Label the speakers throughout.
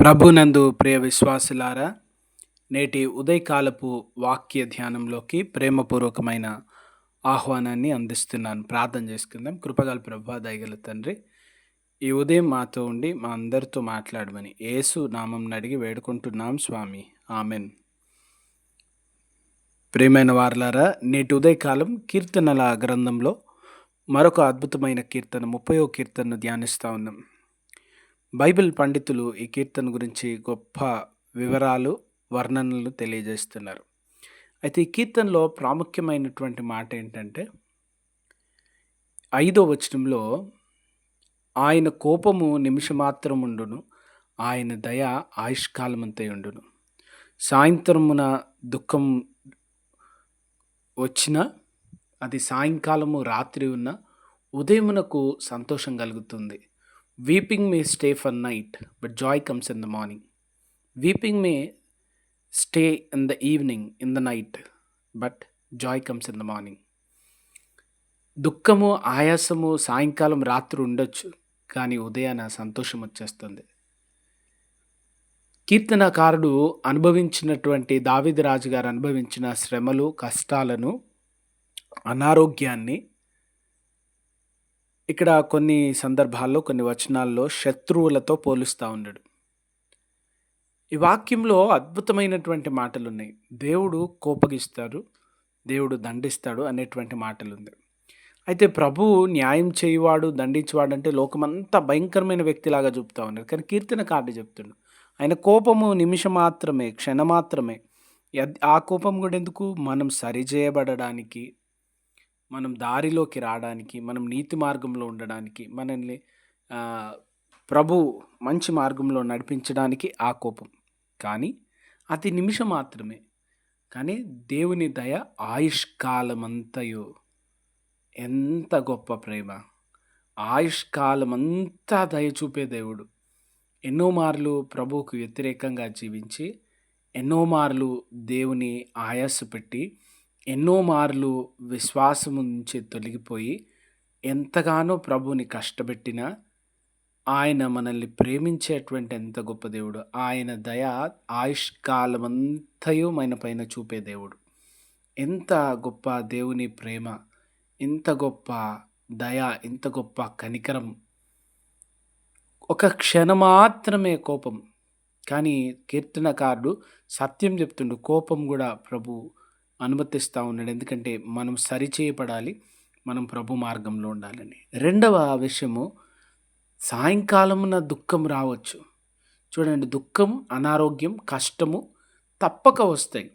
Speaker 1: ప్రభునందు ప్రియ విశ్వాసులారా నేటి ఉదయకాలపు వాక్య ధ్యానంలోకి ప్రేమపూర్వకమైన ఆహ్వానాన్ని అందిస్తున్నాను. ప్రార్థన చేసుకుందాం. కృపగల ప్రభా దయగల తండ్రి ఈ ఉదయం మాతో ఉండి మా అందరితో మాట్లాడమని ఏసు నామం అడిగి వేడుకుంటున్నాం స్వామి. ఆమెన్. ప్రియమైన వారలారా నేటి ఉదయకాలం కీర్తనల గ్రంథంలో మరొక అద్భుతమైన కీర్తన ముప్పయో కీర్తనను ధ్యానిస్తూ ఉన్నాం. బైబిల్ పండితులు ఈ కీర్తన గురించి గొప్ప వివరాలు వర్ణనలు తెలియజేస్తున్నారు. అయితే ఈ కీర్తనలో ప్రాముఖ్యమైనటువంటి మాట ఏంటంటే ఐదో వచనంలో ఆయన కోపము నిమిషమాత్రం ఉండును ఆయన దయ ఆయుష్కాలమంతై ఉండును. సాయంత్రమున దుఃఖం వచ్చిన అది సాయంకాలము రాత్రి ఉన్న ఉదయమునకు సంతోషం కలుగుతుంది. Weeping may stay for night but joy comes in the morning weeping may stay in the evening in the night but joy comes in the morning దుఃఖము ఆయాసము సాయంకాలం రాత్రి ఉండొచ్చు కానీ ఉదయాన సంతోషం వచ్చేస్తుంది. కీర్తనకారుడు అనుభవించినటువంటి దావిది రాజు గారు అనుభవించిన శ్రమలు కష్టాలను అనారోగ్యాన్ని ఇక్కడ కొన్ని సందర్భాల్లో కొన్ని వచనాల్లో శత్రువులతో పోలుస్తూ ఉన్నాడు ఈ వాక్యంలో అద్భుతమైనటువంటి మాటలు ఉన్నాయి దేవుడు కోపగిస్తాడు దేవుడు దండిస్తాడు అనేటువంటి మాటలు ఉంది అయితే ప్రభువు న్యాయం చేయువాడు దండించేవాడు అంటే లోకమంతా భయంకరమైన వ్యక్తిలాగా చూపుతా ఉన్నారు కానీ కీర్తన కార్డు చెప్తుండు ఆయన కోపము నిమిషం మాత్రమే క్షణ మాత్రమే. ఆ కోపం కూడా ఎందుకు? మనం సరిచేయబడడానికి మనం దారిలోకి రావడానికి మనం నీతి మార్గంలో ఉండడానికి మనల్ని ప్రభు మంచి మార్గంలో నడిపించడానికి ఆ కోపం. కానీ అతి నిమిషం మాత్రమే. కానీ దేవుని దయ ఆయుష్కాలమంతయు. ఎంత గొప్ప ప్రేమ. ఆయుష్కాలమంతా దయ చూపే దేవుడు. ఎన్నో మార్లు ప్రభువుకు వ్యతిరేకంగా జీవించి ఎన్నో మార్లు దేవుని ఆయాస పెట్టి ఎన్నో మార్లు విశ్వాసము నుంచి తొలగిపోయి ఎంతగానో ప్రభుని కష్టపెట్టినా ఆయన మనల్ని ప్రేమించేటువంటి ఎంత గొప్ప దేవుడు. ఆయన దయ ఆయుష్కాలమంతయు మన పైన చూపే దేవుడు. ఎంత గొప్ప దేవుని ప్రేమ ఇంత గొప్ప దయ ఇంత గొప్ప కనికరం. ఒక క్షణం మాత్రమే కోపం. కానీ కీర్తనకారుడు సత్యం చెప్తుండు కోపం కూడా ప్రభు అనుమతిస్తూ ఉన్నాడు. ఎందుకంటే మనం సరిచేయబడాలి మనం ప్రభు మార్గంలో ఉండాలని. రెండవ విషయము సాయంకాలమున దుఃఖం రావచ్చు. చూడండి దుఃఖం అనారోగ్యం కష్టము తప్పక వస్తాయి.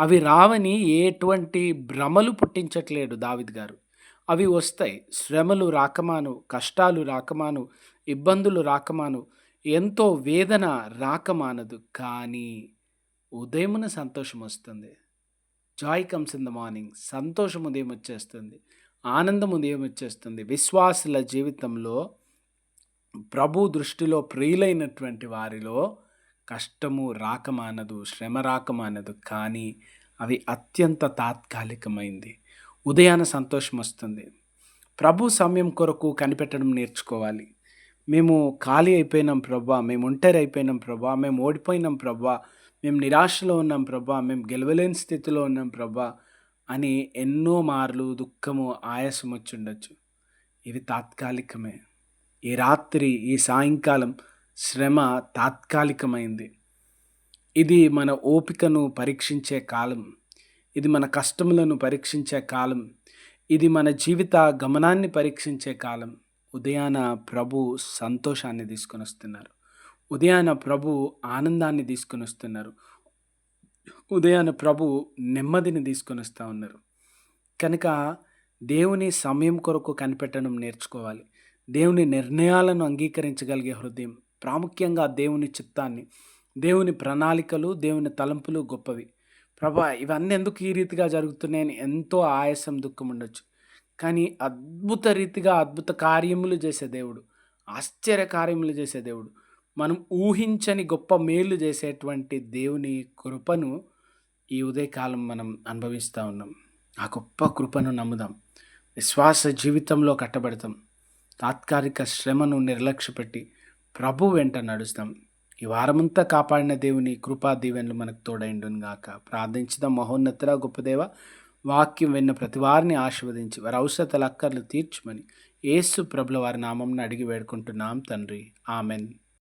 Speaker 1: అవి రావని ఎటువంటి భ్రమలు పుట్టించట్లేడు దావిద్ గారు. అవి వస్తాయి. శ్రమలు రాకమాను కష్టాలు రాకమాను ఇబ్బందులు రాకమాను ఎంతో వేదన రాకమానదు. కానీ ఉదయమున సంతోషం వస్తుంది. Joy comes in the morning సంతోషం ఉదయం వచ్చేస్తుంది ఆనందం ఉదయం వచ్చేస్తుంది. విశ్వాసుల జీవితంలో ప్రభు దృష్టిలో ప్రియులైనటువంటి వారిలో కష్టము రాకమానదు శ్రమ రాకమానదు కానీ అవి అత్యంత తాత్కాలికమైంది. ఉదయాన సంతోషం వస్తుంది. ప్రభు సమయం కొరకు కనిపెట్టడం నేర్చుకోవాలి. మేము ఖాళీ అయిపోయినాం ప్రభా మేము ఒంటరి అయిపోయినాం ప్రభా మేము ఓడిపోయినాం ప్రభా మేము నిరాశలో ఉన్నాం ప్రభా మేము గెలవలేని స్థితిలో ఉన్నాం ప్రభా అని ఎన్నో మార్లు దుఃఖము ఆయాసం వచ్చి ఉండొచ్చు. ఇవి తాత్కాలికమే. ఈ రాత్రి ఈ సాయంకాలం శ్రమ తాత్కాలికమైంది. ఇది మన ఓపికను పరీక్షించే కాలం. ఇది మన కష్టములను పరీక్షించే కాలం. ఇది మన జీవిత గమనాన్ని పరీక్షించే కాలం. ఉదయాన ప్రభు సంతోషాన్ని తీసుకొని వస్తున్నారు. ఉదయాన ప్రభు ఆనందాన్ని తీసుకొని వస్తున్నారు. ఉదయాన ప్రభు నెమ్మదిని తీసుకొని వస్తూ ఉన్నారు. కనుక దేవుని సమయం కొరకు కనిపెట్టడం నేర్చుకోవాలి. దేవుని నిర్ణయాలను అంగీకరించగలిగే హృదయం ప్రాముఖ్యంగా దేవుని చిత్తాన్ని దేవుని ప్రణాళికలు దేవుని తలంపులు గొప్పవి. ప్రభా ఇవన్నీ ఎందుకు ఈ రీతిగా జరుగుతున్నాయని ఎంతో ఆయాసం దుఃఖం ఉండొచ్చు. కానీ అద్భుత రీతిగా అద్భుత కార్యములు చేసే దేవుడు ఆశ్చర్య కార్యములు చేసే దేవుడు మనం ఊహించని గొప్ప మేలు చేసేటువంటి దేవుని కృపను ఈ ఉదయకాలం మనం అనుభవిస్తూ ఉన్నాం. ఆ గొప్ప కృపను నమ్ముదాం. విశ్వాస జీవితంలో కట్టబడతాం. తాత్కాలిక శ్రమను నిర్లక్ష్యపెట్టి ప్రభు వెంట నడుస్తాం. ఈ వారమంతా కాపాడిన దేవుని కృపా దీవెనలు మనకు తోడైండును గాక ప్రార్థించుదాం మహోన్నతుల గొప్పదేవ వాక్యం విన్న ప్రతి వారిని ఆశీర్వదించి వారి అవసరతల అక్కర్లు తీర్చమని ఏసు ప్రభుల వారి నామంను అడిగి వేడుకుంటున్నాం తండ్రి. ఆమెన్.